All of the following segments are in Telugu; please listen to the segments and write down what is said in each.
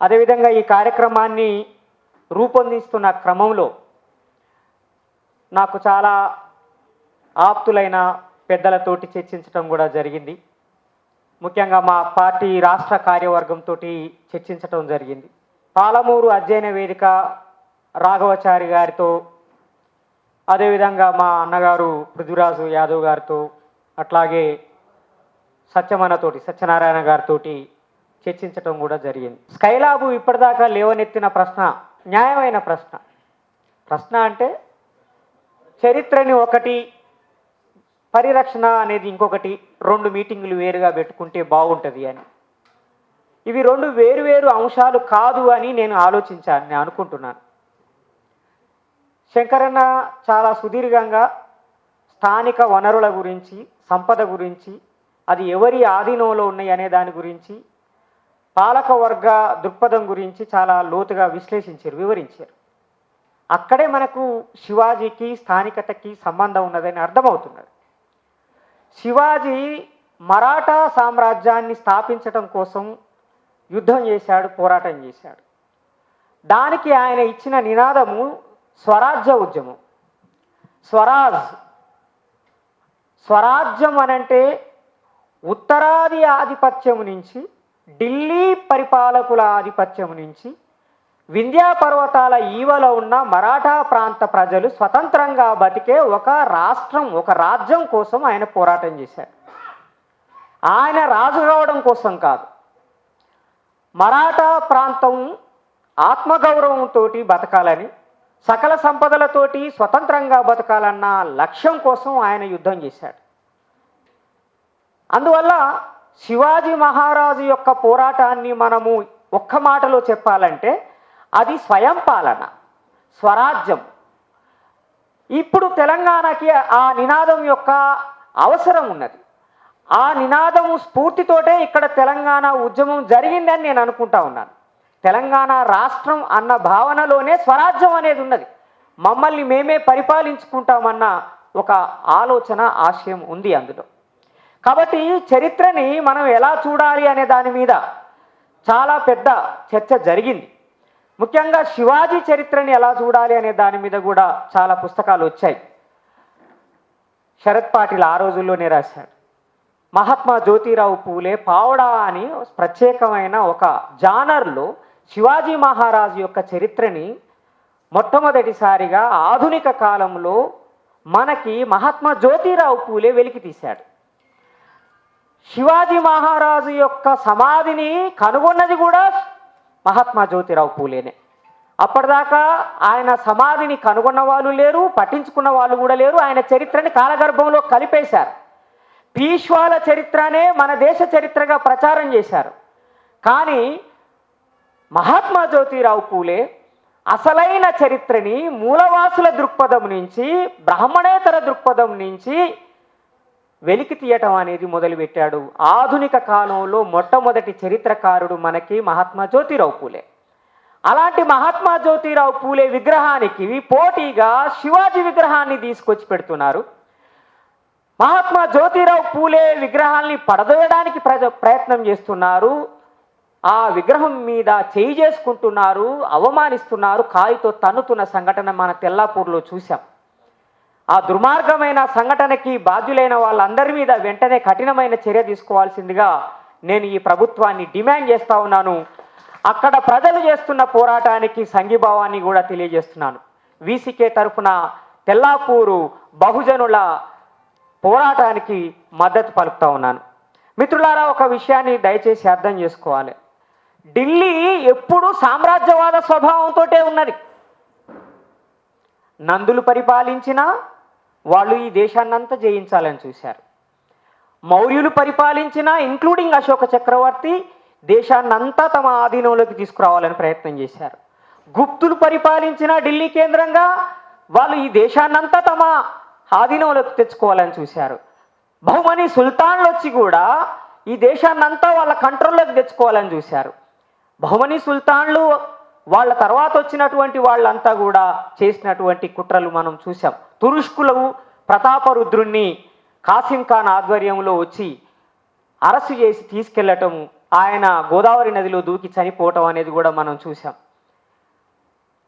అదేవిధంగా ఈ కార్యక్రమాన్ని రూపొందిస్తున్న క్రమంలో నాకు చాలా ఆప్తులైన పెద్దలతోటి చర్చించడం కూడా జరిగింది. ముఖ్యంగా మా పార్టీ రాష్ట్ర కార్యవర్గంతో చర్చించటం జరిగింది. పాలమూరు అధ్యయన వేదిక రాఘవచారి గారితో అదేవిధంగా మా అన్నగారు పృథ్వీరాజు యాదవ్ గారితో అట్లాగే సత్యమన్నతోటి సత్యనారాయణ గారితోటి చర్చించటం కూడా జరిగింది. స్కైలాబు ఇప్పటిదాకా లేవనెత్తిన ప్రశ్న న్యాయమైన ప్రశ్న. ప్రశ్న అంటే చరిత్రని ఒకటి పరిరక్షణ అనేది ఇంకొకటి రెండు మీటింగులు వేరుగా పెట్టుకుంటే బాగుంటుంది అని. ఇవి రెండు వేరువేరు అంశాలు కాదు అని నేను ఆలోచించాను నేను అనుకుంటున్నాను. శంకరన్న చాలా సుదీర్ఘంగా స్థానిక వనరుల గురించి సంపద గురించి అది ఎవరి ఆధీనంలో ఉన్నాయి అనే దాని గురించి పాలక వర్గ దృక్పథం గురించి చాలా లోతుగా విశ్లేషించారు వివరించారు. అక్కడే మనకు శివాజీకి స్థానికతకి సంబంధం ఉన్నదని అర్థమవుతున్నది. శివాజీ మరాఠా సామ్రాజ్యాన్ని స్థాపించటం కోసం యుద్ధం చేశాడు పోరాటం చేశాడు. దానికి ఆయన ఇచ్చిన నినాదము స్వరాజ్య ఉద్యమం. స్వరాజ్ స్వరాజ్యం అనంటే ఉత్తరాది ఆధిపత్యం నుంచి ఢిల్లీ పరిపాలకుల ఆధిపత్యం నుంచి వింధ్యా పర్వతాల ఈవలో ఉన్న మరాఠా ప్రాంత ప్రజలు స్వతంత్రంగా బతికే ఒక రాష్ట్రం ఒక రాజ్యం కోసం ఆయన పోరాటం చేశారు. ఆయన రాజు కావడం కోసం కాదు. మరాఠా ప్రాంతం ఆత్మగౌరవంతో బతకాలని సకల సంపదలతోటి స్వతంత్రంగా బతకాలన్న లక్ష్యం కోసం ఆయన యుద్ధం చేశాడు. అందువల్ల శివాజీ మహారాజు యొక్క పోరాటాన్ని మనము ఒక్క మాటలో చెప్పాలంటే అది స్వయం పాలన స్వరాజ్యం. ఇప్పుడు తెలంగాణకి ఆ నినాదం యొక్క అవసరం ఉన్నది. ఆ నినాదము స్ఫూర్తితోటే ఇక్కడ తెలంగాణ ఉద్యమం జరిగిందని నేను అనుకుంటా ఉన్నాను. తెలంగాణ రాష్ట్రం అన్న భావనలోనే స్వరాజ్యం అనేది ఉన్నది. మమ్మల్ని మేమే పరిపాలించుకుంటామన్న ఒక ఆలోచన ఆశయం ఉంది అందులో. కాబట్టి చరిత్రని మనం ఎలా చూడాలి అనే దాని మీద చాలా పెద్ద చర్చ జరిగింది. ముఖ్యంగా శివాజీ చరిత్రని ఎలా చూడాలి అనే దాని మీద కూడా చాలా పుస్తకాలు వచ్చాయి. శరత్ పాటిల్ ఆ రోజుల్లోనే రాశాడు మహాత్మా జ్యోతిరావు పూలే పావడా అని ప్రత్యేకమైన ఒక జానర్లో శివాజీ మహారాజు యొక్క చరిత్రని మొట్టమొదటిసారిగా ఆధునిక కాలంలో మనకి మహాత్మా జ్యోతిరావు పూలే వెలికి తీశాడు శివాజీ మహారాజు యొక్క సమాధిని కనుగొన్నది కూడా మహాత్మా జ్యోతిరావు పూలేనే. అప్పటిదాకా ఆయన సమాధిని కనుగొన్న వాళ్ళు లేరు పట్టించుకున్న వాళ్ళు కూడా లేరు. ఆయన చరిత్రని కాలగర్భంలో కలిపేశారు. పీష్వాల చరిత్రనే మన దేశ చరిత్రగా ప్రచారం చేశారు. కానీ మహాత్మా జ్యోతిరావు పూలే అసలైన చరిత్రని మూలవాసుల దృక్పథం నుంచి బ్రాహ్మణేతర దృక్పథం నుంచి వెలికి తీయటం అనేది మొదలుపెట్టాడు. ఆధునిక కాలంలో మొట్టమొదటి చరిత్రకారుడు మనకి మహాత్మా జ్యోతిరావు పూలే. అలాంటి మహాత్మా జ్యోతిరావు పూలే విగ్రహానికి పోటీగా శివాజీ విగ్రహాన్ని తీసుకొచ్చి పెడుతున్నారు. మహాత్మా జ్యోతిరావు పూలే విగ్రహాల్ని పడదోయడానికి ప్రజ ప్రయత్నం చేస్తున్నారు. ఆ విగ్రహం మీద చేయి చేసుకుంటున్నారు అవమానిస్తున్నారు. కాయితో తన్నుతున్న సంఘటన మన తెల్లాపూర్లో చూశాం. ఆ దుర్మార్గమైన సంఘటనకి బాధ్యులైన వాళ్ళందరి మీద వెంటనే కఠినమైన చర్య తీసుకోవాల్సిందిగా నేను ఈ ప్రభుత్వాన్ని డిమాండ్ చేస్తా ఉన్నాను. అక్కడ ప్రజలు చేస్తున్న పోరాటానికి సంఘీభావాన్ని కూడా తెలియజేస్తున్నాను. వీసీకే తరఫున తెల్లాపూరు బహుజనుల పోరాటానికి మద్దతు పలుకుతా ఉన్నాను. మిత్రులారా ఒక విషయాన్ని దయచేసి అర్థం చేసుకోవాలి. ఢిల్లీ ఎప్పుడూ సామ్రాజ్యవాద స్వభావంతోటే ఉన్నది. నందులు పరిపాలించినా వాళ్ళు ఈ దేశాన్నంతా జయించాలని చూశారు. మౌర్యులు పరిపాలించిన ఇంక్లూడింగ్ అశోక చక్రవర్తి దేశాన్నంతా తమ ఆధీనంలోకి తీసుకురావాలని ప్రయత్నం చేశారు. గుప్తులు పరిపాలించిన ఢిల్లీ కేంద్రంగా వాళ్ళు ఈ దేశాన్నంతా తమ ఆధీనంలోకి తెచ్చుకోవాలని చూశారు. బహుమని సుల్తాన్లు వచ్చి కూడా ఈ దేశాన్నంతా వాళ్ళ కంట్రోల్లోకి తెచ్చుకోవాలని చూశారు. బహుమని సుల్తాన్లు వాళ్ళ తర్వాత వచ్చినటువంటి వాళ్ళంతా కూడా చేసినటువంటి కుట్రలు మనం చూసాం తురుష్కులవు ప్రతాపరుద్రుణ్ణి కాసిం ఖాన్ ఆధ్వర్యంలో వచ్చి అరెస్టు చేసి తీసుకెళ్ళటం ఆయన గోదావరి నదిలో దూకి చనిపోవటం అనేది కూడా మనం చూసాం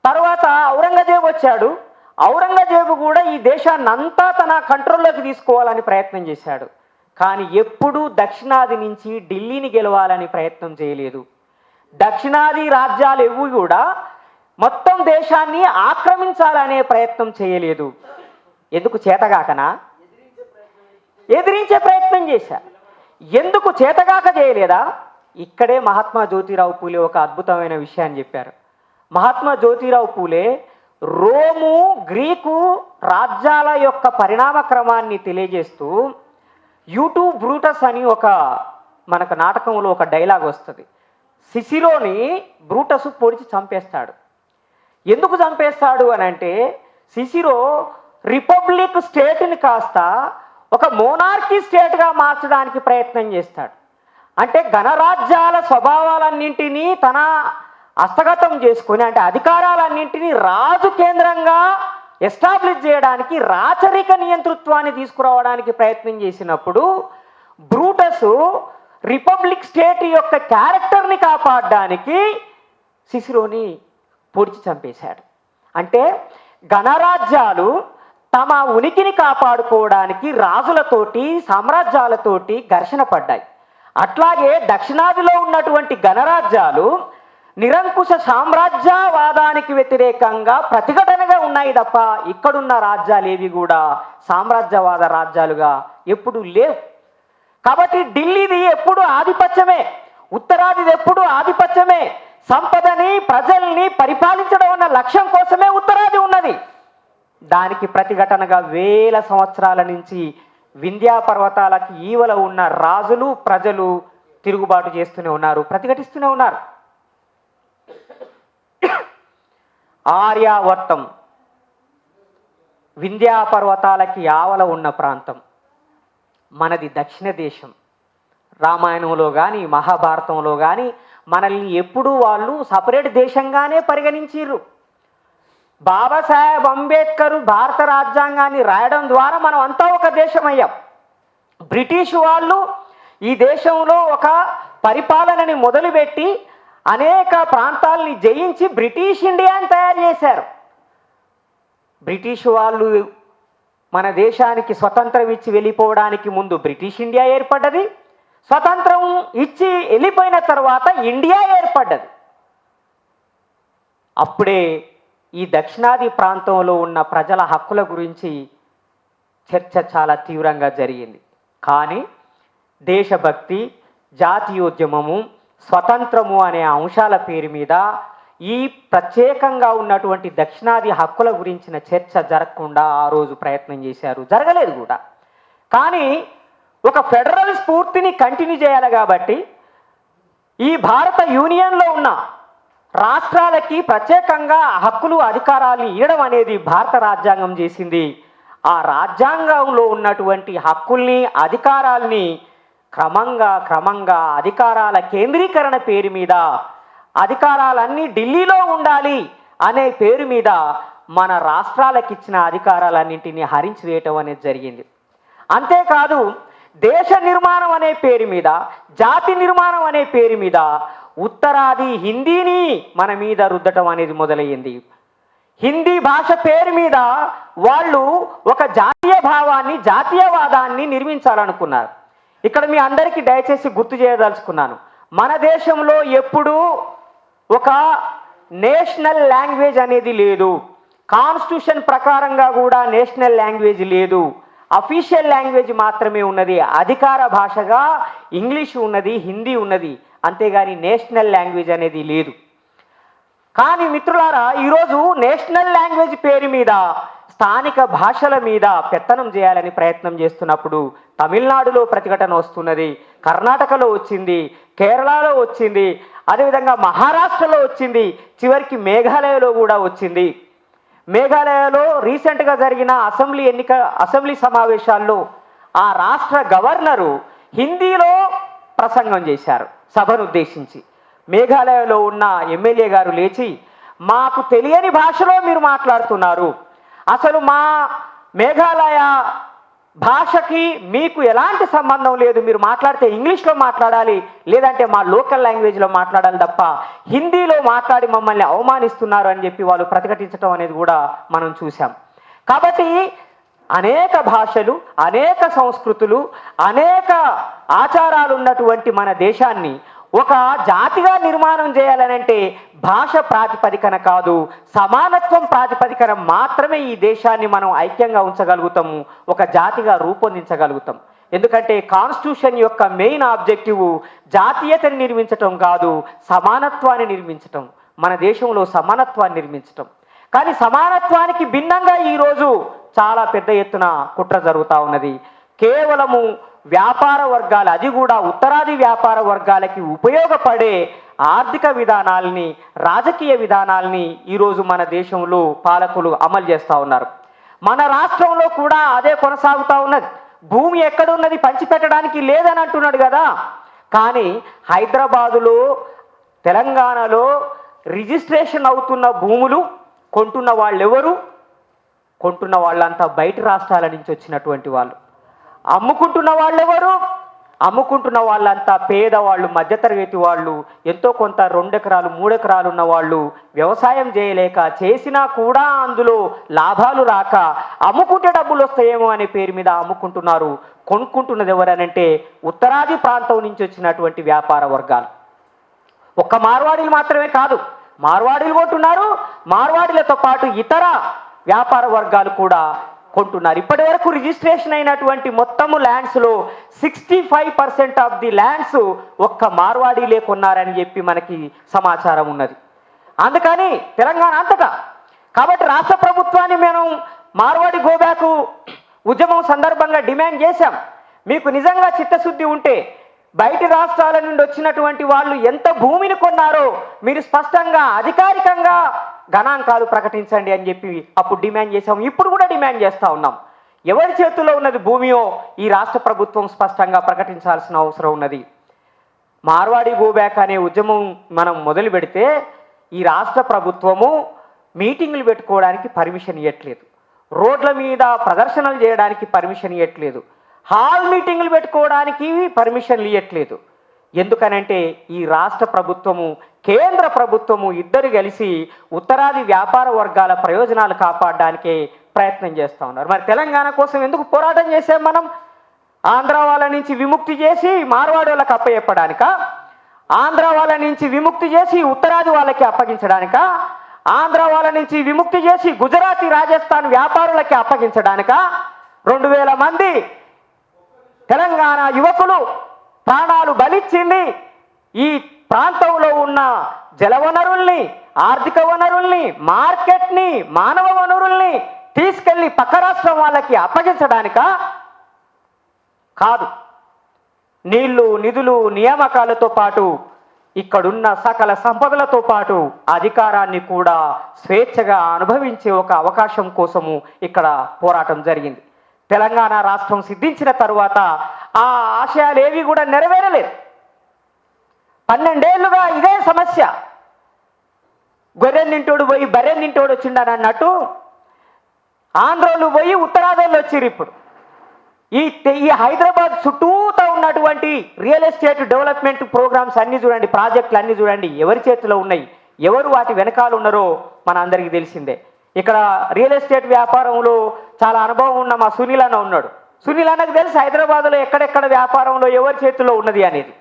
తర్వాత ఔరంగజేబు వచ్చాడు. ఔరంగజేబు కూడా ఈ దేశాన్ని అంతా తన కంట్రోల్లోకి తీసుకోవాలని ప్రయత్నం చేశాడు. కానీ ఎప్పుడూ దక్షిణాది నుంచి ఢిల్లీని గెలవాలని ప్రయత్నం చేయలేదు. దక్షిణాది రాజ్యాలు ఎవ్వి కూడా మొత్తం దేశాన్ని ఆక్రమించాలనే ప్రయత్నం చేయలేదు. ఎందుకు చేతగాకనా? ఎదిరించే ప్రయత్నం చేశా. ఎందుకు చేతగాక చేయలేదా? ఇక్కడే మహాత్మా జ్యోతిరావు పూలే ఒక అద్భుతమైన విషయాన్ని చెప్పారు. మహాత్మా జ్యోతిరావు పూలే రోము గ్రీకు రాజ్యాల యొక్క పరిణామ క్రమాన్ని తెలియజేస్తూ యూట్యూబ్ బ్రూటస్ అని ఒక మనకు నాటకంలో ఒక డైలాగ్ వస్తుంది. శిశిలోని బ్రూటస్ పొడిచి చంపేస్తాడు. ఎందుకు చంపేస్తాడు అని అంటే సిసిరో రిపబ్లిక్ స్టేట్ని కాస్త ఒక మోనార్కీ స్టేట్గా మార్చడానికి ప్రయత్నం చేస్తాడు. అంటే గణరాజ్యాల స్వభావాలన్నింటినీ తన హస్తగతం చేసుకుని అంటే అధికారాలన్నింటినీ రాజు కేంద్రంగా ఎస్టాబ్లిష్ చేయడానికి రాచరిక నియంతృత్వాన్ని తీసుకురావడానికి ప్రయత్నం చేసినప్పుడు బ్రూటస్ రిపబ్లిక్ స్టేట్ యొక్క క్యారెక్టర్ని కాపాడడానికి శిశురోని పొడిచి చంపేశాడు. అంటే గణరాజ్యాలు తమ ఉనికిని కాపాడుకోవడానికి రాజులతోటి సామ్రాజ్యాలతోటి ఘర్షణ పడ్డాయి. అట్లాగే దక్షిణాదిలో ఉన్నటువంటి గణరాజ్యాలు నిరంకుశ సామ్రాజ్యవాదానికి వ్యతిరేకంగా ప్రతిఘటనగా ఉన్నాయి తప్ప ఇక్కడున్న రాజ్యాలు ఏవి కూడా సామ్రాజ్యవాద రాజ్యాలుగా ఎప్పుడు లేవు. కాబట్టి ఢిల్లీది ఎప్పుడు ఆధిపత్యమే ఉత్తరాదిది ఎప్పుడు ఆధిపత్యమే. సంపదని ప్రజల్ని పరిపాలించడం అన్న లక్ష్యం కోసమే ఉత్తరాది ఉన్నది. దానికి ప్రతిఘటనగా వేల సంవత్సరాల నుంచి వింధ్యా పర్వతాలకి ఈవల ఉన్న రాజులు ప్రజలు తిరుగుబాటు చేస్తూనే ఉన్నారు ప్రతిఘటిస్తూనే ఉన్నారు. ఆర్యావర్తం వింధ్యా పర్వతాలకి ఆవల ఉన్న ప్రాంతం. మనది దక్షిణ దేశం. రామాయణంలో కానీ మహాభారతంలో కానీ మనల్ని ఎప్పుడూ వాళ్ళు సపరేట్ దేశంగానే పరిగణించిర్రు. బాబాసాహెబ్ అంబేద్కర్ భారత రాజ్యాంగాన్ని రాయడం ద్వారా మనం అంతా ఒక దేశం అయ్యాం బ్రిటిష్ వాళ్ళు ఈ దేశంలో ఒక పరిపాలనని మొదలుపెట్టి అనేక ప్రాంతాలని జయించి బ్రిటిష్ ఇండియాని తయారు చేశారు. బ్రిటిష్ వాళ్ళు మన దేశానికి స్వతంత్రం ఇచ్చి వెళ్ళిపోవడానికి ముందు బ్రిటిష్ ఇండియా ఏర్పడ్డది. స్వతంత్రం ఇచ్చి వెళ్ళిపోయిన తర్వాత ఇండియా ఏర్పడ్డది. అప్పుడే ఈ దక్షిణాది ప్రాంతంలో ఉన్న ప్రజల హక్కుల గురించి చర్చ చాలా తీవ్రంగా జరిగింది. కానీ దేశభక్తి జాతీయోద్యమము స్వతంత్రము అనే అంశాల పేరు మీద ఈ ప్రత్యేకంగా ఉన్నటువంటి దక్షిణాది హక్కుల గురించిన చర్చ జరగకుండా ఆ రోజు ప్రయత్నం చేశారు. జరగలేదు కూడా. కానీ ఒక ఫెడరల్ స్ఫూర్తిని కంటిన్యూ చేయాలి కాబట్టి ఈ భారత యూనియన్లో ఉన్న రాష్ట్రాలకి ప్రత్యేకంగా హక్కులు అధికారాలు ఇవ్వడం అనేది భారత రాజ్యాంగం చేసింది. ఆ రాజ్యాంగంలో ఉన్నటువంటి హక్కుల్ని అధికారాల్ని క్రమంగా క్రమంగా అధికారాల కేంద్రీకరణ పేరు మీద అధికారాలన్నీ ఢిల్లీలో ఉండాలి అనే పేరు మీద మన రాష్ట్రాలకు ఇచ్చిన అధికారాలన్నింటినీ హరించి వేయటం అనేది జరిగింది. అంతేకాదు దేశ నిర్మాణం అనే పేరు మీద జాతి నిర్మాణం అనే పేరు మీద ఉత్తరాది హిందీని మన మీద రుద్దటం అనేది మొదలయ్యింది. హిందీ భాష పేరు మీద వాళ్ళు ఒక జాతీయ భావాన్ని జాతీయవాదాన్ని నిర్మించాలనుకున్నారు. ఇక్కడ మీ అందరికీ దయచేసి గుర్తు చేయదలుచుకున్నాను. మన దేశంలో ఎప్పుడూ ఒక నేషనల్ లాంగ్వేజ్ అనేది లేదు. కాన్స్టిట్యూషన్ ప్రకారంగా కూడా నేషనల్ లాంగ్వేజ్ లేదు. అఫీషియల్ లాంగ్వేజ్ మాత్రమే ఉన్నది. అధికార భాషగా ఇంగ్లీష్ ఉన్నది హిందీ ఉన్నది. అంతేగాని నేషనల్ లాంగ్వేజ్ అనేది లేదు. కానీ మిత్రులారా ఈరోజు నేషనల్ లాంగ్వేజ్ పేరు మీద స్థానిక భాషల మీద పెత్తనం చేయాలని ప్రయత్నం చేస్తున్నప్పుడు తమిళనాడులో ప్రతిఘటన వస్తున్నది కర్ణాటకలో వచ్చింది కేరళలో వచ్చింది అదేవిధంగా మహారాష్ట్రలో వచ్చింది చివరికి మేఘాలయలో కూడా వచ్చింది. మేఘాలయలో రీసెంట్గా జరిగిన అసెంబ్లీ ఎన్నిక అసెంబ్లీ సమావేశాల్లో ఆ రాష్ట్ర గవర్నరు హిందీలో ప్రసంగం చేశారు సభను ఉద్దేశించి. మేఘాలయలో ఉన్న ఎమ్మెల్యే గారు లేచి మాకు తెలియని భాషలో మీరు మాట్లాడుతున్నారు. అసలు మా మేఘాలయ భాషకి మీకు ఎలాంటి సంబంధం లేదు. మీరు మాట్లాడితే ఇంగ్లీష్లో మాట్లాడాలి లేదంటే మా లోకల్ లాంగ్వేజ్లో మాట్లాడాలి తప్ప హిందీలో మాట్లాడి మమ్మల్ని అవమానిస్తున్నారు అని చెప్పి వాళ్ళు ప్రతిఘటించడం అనేది కూడా మనం చూసాం కాబట్టి అనేక భాషలు అనేక సంస్కృతులు అనేక ఆచారాలు ఉన్నటువంటి మన దేశాన్ని ఒక జాతిగా నిర్మాణం చేయాలనంటే భాష ప్రాతిపదికన కాదు సమానత్వం ప్రాతిపదికన మాత్రమే ఈ దేశాన్ని మనం ఐక్యంగా ఉంచగలుగుతాము ఒక జాతిగా రూపొందించగలుగుతాం. ఎందుకంటే కాన్స్టిట్యూషన్ యొక్క మెయిన్ ఆబ్జెక్టివ్ జాతీయతని నిర్మించటం కాదు సమానత్వాన్ని నిర్మించటం. మన దేశంలో సమానత్వాన్ని నిర్మించటం. కానీ సమానత్వానికి భిన్నంగా ఈరోజు చాలా పెద్ద ఎత్తున కుట్ర జరుగుతూ ఉన్నది. కేవలము వ్యాపార వర్గాలు అది కూడా ఉత్తరాది వ్యాపార వర్గాలకి ఉపయోగపడే ఆర్థిక విధానాల్ని రాజకీయ విధానాల్ని ఈరోజు మన దేశంలో పాలకులు అమలు చేస్తూ ఉన్నారు. మన రాష్ట్రంలో కూడా అదే కొనసాగుతూ ఉన్నది. భూమి ఎక్కడున్నది పంచిపెట్టడానికి లేదని అంటున్నాడు కదా. కానీ హైదరాబాదులో తెలంగాణలో రిజిస్ట్రేషన్ అవుతున్న భూములు కొంటున్న వాళ్ళెవరు? కొంటున్న వాళ్ళంతా బయట రాష్ట్రాల నుంచి వచ్చినటువంటి వాళ్ళు. అమ్ముకుంటున్న వాళ్ళెవరు? అమ్ముకుంటున్న వాళ్ళంతా పేదవాళ్ళు మధ్యతరగతి వాళ్ళు ఎంతో కొంత రెండెకరాలు మూడెకరాలు ఉన్న వాళ్ళు వ్యవసాయం చేయలేక చేసినా కూడా అందులో లాభాలు రాక అమ్ముకుంటే డబ్బులు వస్తాయేమో అనే పేరు మీద అమ్ముకుంటున్నారు. కొనుక్కుంటున్నది ఎవరనంటే ఉత్తరాది ప్రాంతం నుంచి వచ్చినటువంటి వ్యాపార వర్గాలు. ఒక్క మార్వాడీలు మాత్రమే కాదు మార్వాడీలు కొంటున్నారు మార్వాడీలతో పాటు ఇతర వ్యాపార వర్గాలు కూడా కొంటున్నారు. ఇప్పటి వరకు రిజిస్ట్రేషన్ అయినటువంటి మొత్తము ల్యాండ్స్లో sixty five percent of the lands ఒక్క మార్వాడీలే కొన్నారని చెప్పి మనకి సమాచారం ఉన్నది. అందుకని తెలంగాణ అంతటా కాబట్టి రాష్ట్ర ప్రభుత్వాన్ని మేము మార్వాడి గోబ్యాకు ఉద్యమం సందర్భంగా డిమాండ్ చేశాం. మీకు నిజంగా చిత్తశుద్ధి ఉంటే బయటి రాష్ట్రాల నుండి వచ్చినటువంటి వాళ్ళు ఎంత భూమిని కొన్నారో మీరు స్పష్టంగా అధికారికంగా గణాంకాలు ప్రకటించండి అని చెప్పి అప్పుడు డిమాండ్ చేసాం ఇప్పుడు కూడా డిమాండ్ చేస్తూ ఉన్నాం. ఎవరి చేతుల్లో ఉన్నది భూమియో ఈ రాష్ట్ర ప్రభుత్వం స్పష్టంగా ప్రకటించాల్సిన అవసరం ఉన్నది. మార్వాడి గోబ్యాక్ అనే ఉద్యమం మనం మొదలు పెడితే ఈ రాష్ట్ర ప్రభుత్వము మీటింగులు పెట్టుకోవడానికి పర్మిషన్ ఇవ్వట్లేదు రోడ్ల మీద ప్రదర్శనలు చేయడానికి పర్మిషన్ ఇవ్వట్లేదు హాల్ మీటింగులు పెట్టుకోవడానికి పర్మిషన్లు ఇవ్వట్లేదు ఎందుకనంటే ఈ రాష్ట్ర ప్రభుత్వము కేంద్ర ప్రభుత్వము ఇద్దరు కలిసి ఉత్తరాది వ్యాపార వర్గాల ప్రయోజనాలు కాపాడడానికి ప్రయత్నం చేస్తూ ఉన్నారు. మరి తెలంగాణ కోసం ఎందుకు పోరాటం చేసాం మనం? ఆంధ్ర వాళ్ళ నుంచి విముక్తి చేసి మార్వాడి వాళ్ళకి అప్పచెప్పడానిక ఆంధ్ర వాళ్ళ నుంచి విముక్తి చేసి ఉత్తరాది వాళ్ళకి అప్పగించడానిక? ఆంధ్ర వాళ్ళ నుంచి విముక్తి చేసి గుజరాతీ రాజస్థాన్ వ్యాపారులకి అప్పగించడానిక? రెండు వేల మంది తెలంగాణ యువకులు ప్రాణాలు బలిచ్చింది ఈ ప్రాంతంలో ఉన్న జలవనరుల్ని ఆర్థిక వనరుల్ని మార్కెట్ని మానవ వనరుల్ని తీసుకెళ్ళి పక్క రాష్ట్రం వాళ్ళకి అప్పగించడానిక కాదు. నీళ్ళు నిధులు నియామకాలతో పాటు ఇక్కడున్న సకల సంపదలతో పాటు అధికారాన్ని కూడా స్వేచ్ఛగా అనుభవించే ఒక అవకాశం కోసము ఇక్కడ పోరాటం జరిగింది. తెలంగాణ రాష్ట్రం సిద్ధించిన తరువాత ఆ ఆశయాలు ఏవి కూడా నెరవేరలేదు. పన్నెండేళ్ళుగా ఇదే సమస్య. గొర్రెలు నింటోడు పోయి బర్రెలు నింటోడు వచ్చిండని అన్నట్టు ఆంధ్రోలు పోయి ఉత్తరాదిలో వచ్చిర్రు ఇప్పుడు. ఈ ఈ హైదరాబాద్ చుట్టూతా ఉన్నటువంటి రియల్ ఎస్టేట్ డెవలప్మెంట్ ప్రోగ్రామ్స్ అన్ని చూడండి ప్రాజెక్టులు అన్ని చూడండి ఎవరి చేతిలో ఉన్నాయి ఎవరు వాటి వెనకాల ఉన్నారో మన అందరికీ తెలిసిందే. ఇక్కడ రియల్ ఎస్టేట్ వ్యాపారంలో చాలా అనుభవం ఉన్న మా సునీల్ అన్న ఉన్నాడు. సునీల్ అన్నకు తెలుసు హైదరాబాద్లో ఎక్కడెక్కడ వ్యాపారంలో ఎవరి చేతిలో ఉన్నది అనేది.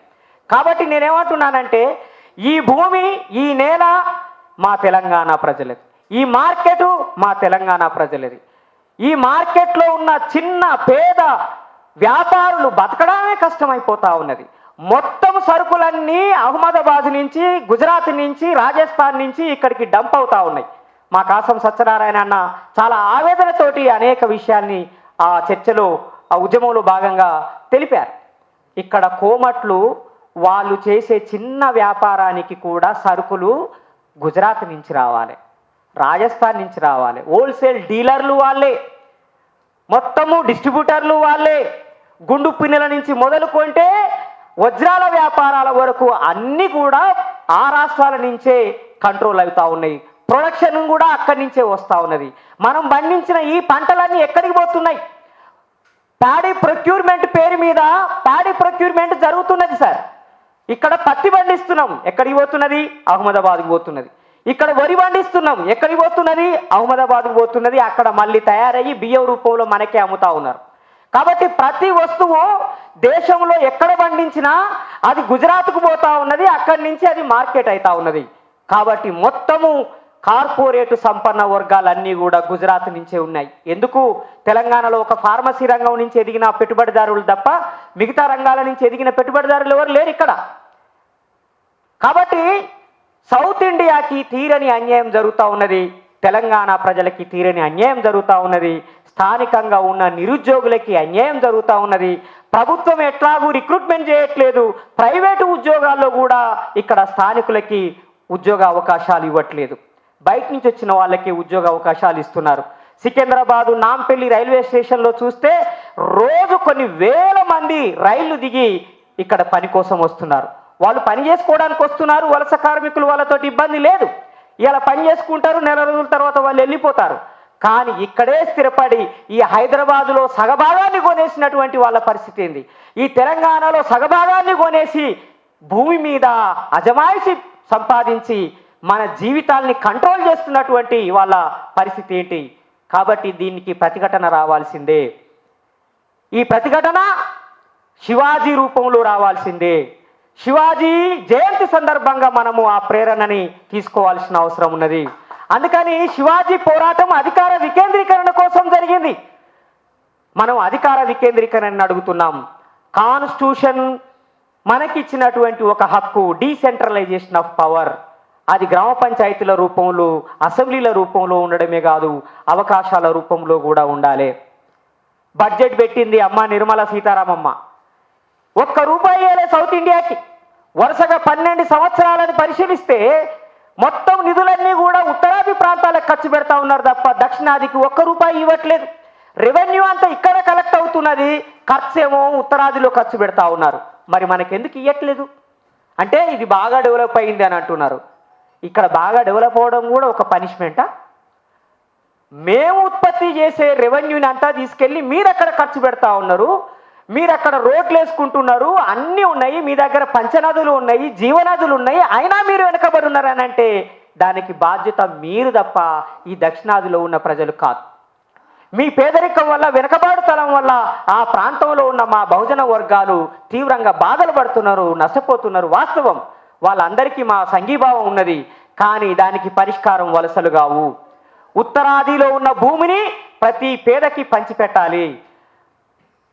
కాబట్టి నేనేమంటున్నానంటే ఈ భూమి ఈ నేల మా తెలంగాణ ప్రజలది. ఈ మార్కెట్ మా తెలంగాణ ప్రజలది. ఈ మార్కెట్లో ఉన్న చిన్న పేద వ్యాపారులు బతకడమే కష్టమైపోతా ఉన్నది. మొత్తం సరుకులన్నీ అహ్మదాబాద్ నుంచి గుజరాత్ నుంచి రాజస్థాన్ నుంచి ఇక్కడికి డంప్ అవుతా ఉన్నాయి. మా కాసం సత్యనారాయణ అన్న చాలా ఆవేదనతోటి అనేక విషయాల్ని ఆ చర్చలో ఆ ఉద్యమంలో భాగంగా తెలిపారు. ఇక్కడ కోమట్లు వాళ్ళు చేసే చిన్న వ్యాపారానికి కూడా సరుకులు గుజరాత్ నుంచి రావాలి రాజస్థాన్ నుంచి రావాలి. హోల్సేల్ డీలర్లు వాళ్ళే మొత్తము డిస్ట్రిబ్యూటర్లు వాళ్ళే. గుండు పిన్నెల నుంచి మొదలుకుంటే వజ్రాల వ్యాపారాల వరకు అన్నీ కూడా ఆ రాష్ట్రాల నుంచే కంట్రోల్ అవుతా ఉన్నాయి. ప్రొడక్షన్ కూడా అక్కడి నుంచే వస్తూ ఉన్నది. మనం పండించిన ఈ పంటలన్నీ ఎక్కడికి పోతున్నాయి? ప్యాడీ ప్రొక్యూర్మెంట్ పేరు మీద ప్యాడీ ప్రొక్యూర్మెంట్ జరుగుతున్నది సార్ ఇక్కడ పత్తి పండిస్తున్నాం. ఎక్కడికి పోతున్నది? అహ్మదాబాద్కి పోతున్నది. ఇక్కడ వరి పండిస్తున్నాం. ఎక్కడికి పోతున్నది? అహ్మదాబాద్కి పోతున్నది. అక్కడ మళ్ళీ తయారయ్యి బియ్యం రూపంలో మనకే అమ్ముతా ఉన్నారు. కాబట్టి ప్రతి వస్తువు దేశంలో ఎక్కడ పండించినా అది గుజరాత్కు పోతా ఉన్నది. అక్కడి నుంచి అది మార్కెట్ అవుతా ఉన్నది. కాబట్టి మొత్తము కార్పొరేట్ సంపన్న వర్గాలన్నీ కూడా గుజరాత్ నుంచే ఉన్నాయి. ఎందుకు? తెలంగాణలో ఒక ఫార్మసీ రంగం నుంచి ఎదిగిన పెట్టుబడిదారులు తప్ప మిగతా రంగాల నుంచి ఎదిగిన పెట్టుబడిదారులు ఎవరు లేరు ఇక్కడ. కాబట్టి సౌత్ ఇండియాకి తీరని అన్యాయం జరుగుతూ ఉన్నది తెలంగాణ ప్రజలకి తీరని అన్యాయం జరుగుతూ ఉన్నది స్థానికంగా ఉన్న నిరుద్యోగులకి అన్యాయం జరుగుతూ ఉన్నది. ప్రభుత్వం ఎట్లాగూ రిక్రూట్మెంట్ చేయట్లేదు ప్రైవేటు ఉద్యోగాల్లో కూడా ఇక్కడ స్థానికులకి ఉద్యోగ అవకాశాలు ఇవ్వట్లేదు. బయట నుంచి వచ్చిన వాళ్ళకి ఉద్యోగ అవకాశాలు ఇస్తున్నారు. సికింద్రాబాదు నాంపల్లి రైల్వే స్టేషన్లో చూస్తే రోజు కొన్ని వేల మంది రైళ్ళు దిగి ఇక్కడ పని కోసం వస్తున్నారు. వాళ్ళు పని చేసుకోవడానికి వస్తున్నారు వలస కార్మికులు వాళ్ళతోటి ఇబ్బంది లేదు. ఇలా పని చేసుకుంటారు నెల రోజుల తర్వాత వాళ్ళు వెళ్ళిపోతారు. కానీ ఇక్కడే స్థిరపడి ఈ హైదరాబాదులో సగభాగాన్ని కొనేసినటువంటి వాళ్ళ పరిస్థితి ఏంది? ఈ తెలంగాణలో సగభాగాన్ని కొనేసి భూమి మీద అజమాయిషి సంపాదించి మన జీవితాల్ని కంట్రోల్ చేస్తున్నటువంటి వాళ్ళ పరిస్థితి ఏంటి? కాబట్టి దీనికి ప్రతిఘటన రావాల్సిందే. ఈ ప్రతిఘటన శివాజీ రూపంలో రావాల్సిందే. శివాజీ జయంతి సందర్భంగా మనము ఆ ప్రేరణని తీసుకోవాల్సిన అవసరం ఉన్నది. అందుకని శివాజీ పోరాటం అధికార వికేంద్రీకరణ కోసం జరిగింది. మనం అధికార వికేంద్రీకరణ అడుగుతున్నాం. కాన్స్టిట్యూషన్ మనకిచ్చినటువంటి ఒక హక్కు డీసెంట్రలైజేషన్ ఆఫ్ పవర్. అది గ్రామ పంచాయతీల రూపంలో అసెంబ్లీల రూపంలో ఉండడమే కాదు అవకాశాల రూపంలో కూడా ఉండాలి. బడ్జెట్ పెట్టింది అమ్మ నిర్మలా సీతారామమ్మ. ఒక్క రూపాయి ఇవ్వలే సౌత్ ఇండియాకి. వరుసగా పన్నెండు సంవత్సరాలని పరిశీలిస్తే మొత్తం నిధులన్నీ కూడా ఉత్తరాది ప్రాంతాలకు ఖర్చు పెడతా ఉన్నారు తప్ప దక్షిణాదికి ఒక్క రూపాయి ఇవ్వట్లేదు. రెవెన్యూ అంతా ఇక్కడ కలెక్ట్ అవుతున్నది ఖర్చేమో ఉత్తరాదిలో ఖర్చు పెడతా ఉన్నారు. మరి మనకెందుకు ఇవ్వట్లేదు అంటే ఇది బాగా డెవలప్ అయింది అని అంటున్నారు. ఇక్కడ బాగా డెవలప్ అవ్వడం కూడా ఒక పనిష్మెంటా మేము ఉత్పత్తి చేసే రెవెన్యూని అంతా తీసుకెళ్ళి మీరు అక్కడ ఖర్చు పెడతా ఉన్నారు. మీరు అక్కడ రోడ్లు వేసుకుంటున్నారు అన్నీ ఉన్నాయి మీ దగ్గర పంచనదులు ఉన్నాయి జీవనదులు ఉన్నాయి అయినా మీరు వెనకబడి ఉన్నారని అంటే దానికి బాధ్యత మీరు తప్ప ఈ దక్షిణాదిలో ఉన్న ప్రజలు కాదు. మీ పేదరికం వల్ల వెనుకబాటుతనం వల్ల ఆ ప్రాంతంలో ఉన్న మా బహుజన వర్గాలు తీవ్రంగా బాధలు పడుతున్నారు నష్టపోతున్నారు. వాస్తవం వాళ్ళందరికీ మా సంఘీభావం ఉన్నది కానీ దానికి పరిష్కారం వలసలు కావు. ఉత్తరాదిలో ఉన్న భూమిని ప్రతి పేదకి పంచిపెట్టాలి.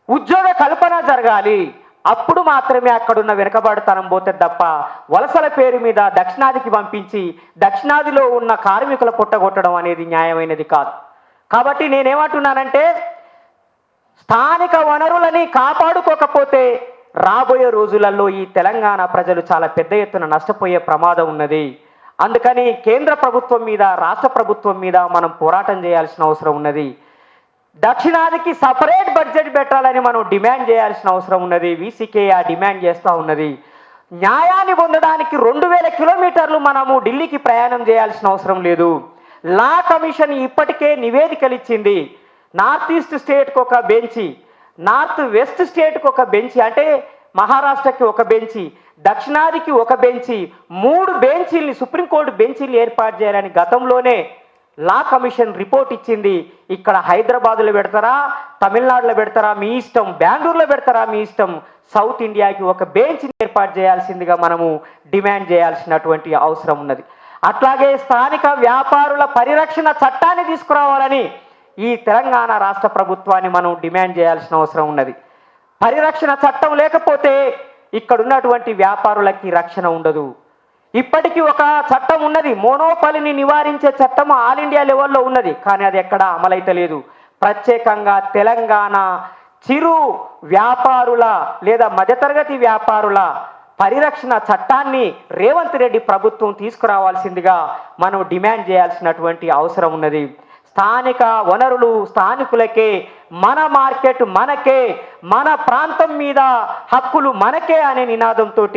ఉద్యోగ కల్పన జరగాలి. అప్పుడు మాత్రమే అక్కడున్న వెనుకబడితనం పోతే తప్ప వలసల పేరు మీద దక్షిణాదికి పంపించి దక్షిణాదిలో ఉన్న కార్మికుల పుట్టగొట్టడం అనేది న్యాయమైనది కాదు. కాబట్టి నేనేమంటున్నానంటే స్థానిక వనరులని కాపాడుకోకపోతే రాబోయే రోజులలో ఈ తెలంగాణ ప్రజలు చాలా పెద్ద ఎత్తున నష్టపోయే ప్రమాదం ఉన్నది. అందుకని కేంద్ర ప్రభుత్వం మీద రాష్ట్ర ప్రభుత్వం మీద మనం పోరాటం చేయాల్సిన అవసరం ఉన్నది. దక్షిణాదికి సపరేట్ బడ్జెట్ పెట్టాలని మనం డిమాండ్ చేయాల్సిన అవసరం ఉన్నది. వీసీకే ఆ డిమాండ్ చేస్తూ ఉన్నది. న్యాయాన్ని పొందడానికి రెండు వేల కిలోమీటర్లు మనము ఢిల్లీకి ప్రయాణం చేయాల్సిన అవసరం లేదు. లా కమిషన్ ఇప్పటికే నివేదికలు ఇచ్చింది నార్త్ ఈస్ట్ స్టేట్కి ఒక బెంచి నార్త్ వెస్ట్ స్టేట్కి ఒక బెంచి అంటే మహారాష్ట్రకి ఒక బెంచి దక్షిణాదికి ఒక బెంచి మూడు బెంచీల్ని సుప్రీంకోర్టు బెంచీలు ఏర్పాటు చేయాలని గతంలోనే లా కమిషన్ రిపోర్ట్ ఇచ్చింది. ఇక్కడ హైదరాబాద్లో పెడతారా? తమిళనాడులో పెడతారా? మీ ఇష్టం. బెంగళూరులో పెడతారా? మీ ఇష్టం. సౌత్ ఇండియాకి ఒక బెంచ్ని ఏర్పాటు చేయాల్సిందిగా మనము డిమాండ్ చేయాల్సినటువంటి అవసరం ఉన్నది. అట్లాగే స్థానిక వ్యాపారుల పరిరక్షణ చట్టాన్ని తీసుకురావాలని ఈ తెలంగాణ రాష్ట్ర ప్రభుత్వాన్ని మనం డిమాండ్ చేయాల్సిన అవసరం ఉన్నది. పరిరక్షణ చట్టం లేకపోతే ఇక్కడ ఉన్నటువంటి వ్యాపారులకి రక్షణ ఉండదు. ఇప్పటికీ ఒక చట్టం ఉన్నది. మోనోపలిని నివారించే చట్టం ఆల్ ఇండియా లెవెల్లో ఉన్నది. కానీ అది ఎక్కడ అమలైతలేదు ప్రత్యేకంగా తెలంగాణ చిరు వ్యాపారుల లేదా మధ్యతరగతి వ్యాపారుల పరిరక్షణ చట్టాన్ని రేవంత్ రెడ్డి ప్రభుత్వం తీసుకురావాల్సిందిగా మనం డిమాండ్ చేయాల్సినటువంటి అవసరం ఉన్నది. స్థానిక వనరులు స్థానికులకే మన మార్కెట్ మనకే మన ప్రాంతం మీద హక్కులు మనకే అనే నినాదంతో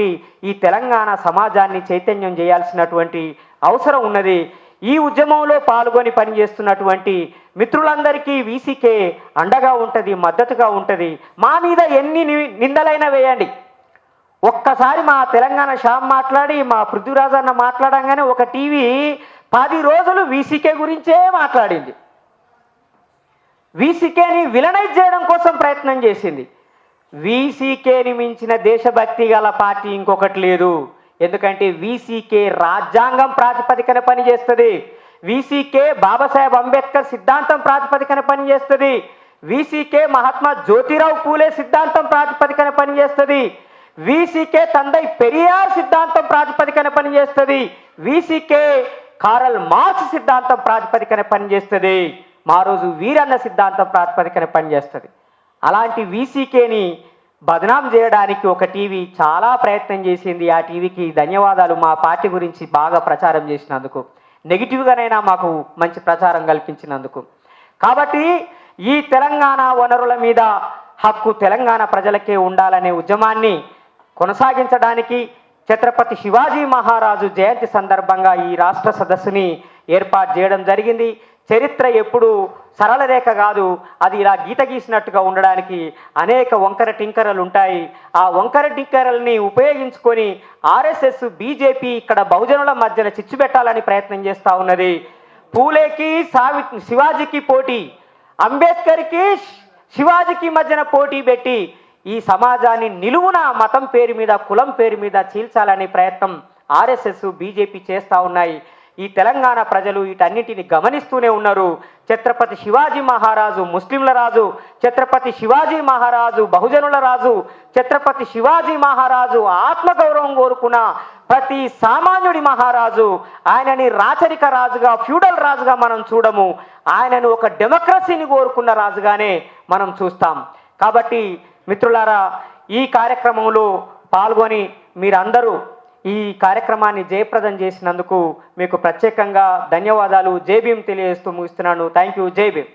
ఈ తెలంగాణ సమాజాన్ని చైతన్యం చేయాల్సినటువంటి అవసరం ఉన్నది. ఈ ఉద్యమంలో పాల్గొని పనిచేస్తున్నటువంటి మిత్రులందరికీ వీసీకే అండగా ఉంటుంది మద్దతుగా ఉంటుంది. మా మీద ఎన్ని ని- నిందలైనా వేయండి. ఒక్కసారి మా తెలంగాణ శ్యామ్ మాట్లాడి మా పృథ్వీరాజ్ అన్న మాట్లాడంగానే ఒక టీవీ పది రోజులు వీసీకే గురించే మాట్లాడింది. వీసీకేని విలనైజ్ చేయడం కోసం ప్రయత్నం చేసింది. వీసీకేని మించిన దేశభక్తి గల పార్టీ ఇంకొకటి లేదు. ఎందుకంటే వీసీకే రాజ్యాంగం ప్రాతిపదికన పనిచేస్తుంది. వీసీకే బాబాసాహెబ్ అంబేద్కర్ సిద్ధాంతం ప్రాతిపదికన పనిచేస్తుంది. వీసీకే మహాత్మా జ్యోతిరావు పూలే సిద్ధాంతం ప్రాతిపదికన పనిచేస్తుంది. వీసీకే తందై పెరియార్ సిద్ధాంతం ప్రాతిపదికన పనిచేస్తుంది. వీసీకే కారల్ మార్క్స్ సిద్ధాంతం ప్రాతిపదికన పనిచేస్తుంది మా రోజు వీరన్న సిద్ధాంతం ప్రాతిపదికన పనిచేస్తుంది. అలాంటి వీసీకేని బదనాం చేయడానికి ఒక టీవీ చాలా ప్రయత్నం చేసింది. ఆ టీవీకి ధన్యవాదాలు. మా పార్టీ గురించి బాగా ప్రచారం చేసినందుకు నెగిటివ్గానైనా మాకు మంచి ప్రచారం కల్పించినందుకు. కాబట్టి ఈ తెలంగాణ వనరుల మీద హక్కు తెలంగాణ ప్రజలకే ఉండాలనే ఉద్యమాన్ని కొనసాగించడానికి ఛత్రపతి శివాజీ మహారాజు జయంతి సందర్భంగా ఈ రాష్ట్ర సదస్సుని ఏర్పాటు చేయడం జరిగింది. చరిత్ర ఎప్పుడు సరళ రేఖ కాదు. అది ఇలా గీత గీసినట్టుగా ఉండడానికి అనేక వంకర టింకరలు ఉంటాయి. ఆ వంకర టింకరల్ని ఉపయోగించుకొని ఆర్ఎస్ఎస్ బీజేపీ ఇక్కడ బహుజనుల మధ్యన చిచ్చు పెట్టాలని ప్రయత్నం చేస్తూ ఉన్నది. పూలేకి సావి శివాజీకి పోటీ అంబేద్కర్కి శివాజీకి మధ్యన పోటీ పెట్టి ఈ సమాజాన్ని నిలువున మతం పేరు మీద కులం పేరు మీద చీల్చాలనే ప్రయత్నం ఆర్ఎస్ఎస్ బీజేపీ చేస్తూ ఉన్నాయి. ఈ తెలంగాణ ప్రజలు వీటన్నిటిని గమనిస్తూనే ఉన్నారు. ఛత్రపతి శివాజీ మహారాజు ముస్లింల రాజు ఛత్రపతి శివాజీ మహారాజు బహుజనుల రాజు ఛత్రపతి శివాజీ మహారాజు ఆత్మగౌరవం కోరుకున్న ప్రతి సామాన్యుడి మహారాజు ఆయనని రాచరిక రాజుగా ఫ్యూడల్ రాజుగా మనం చూడము. ఆయనను ఒక డెమోక్రసీని కోరుకున్న రాజుగానే మనం చూస్తాం. కాబట్టి మిత్రులారా ఈ కార్యక్రమంలో పాల్గొని మీరందరూ ఈ కార్యక్రమాన్ని జయప్రదం చేసినందుకు మీకు ప్రత్యేకంగా ధన్యవాదాలు. జేబీఎం తెలియజేస్తూ ముగిస్తున్నాను. Thank you JBM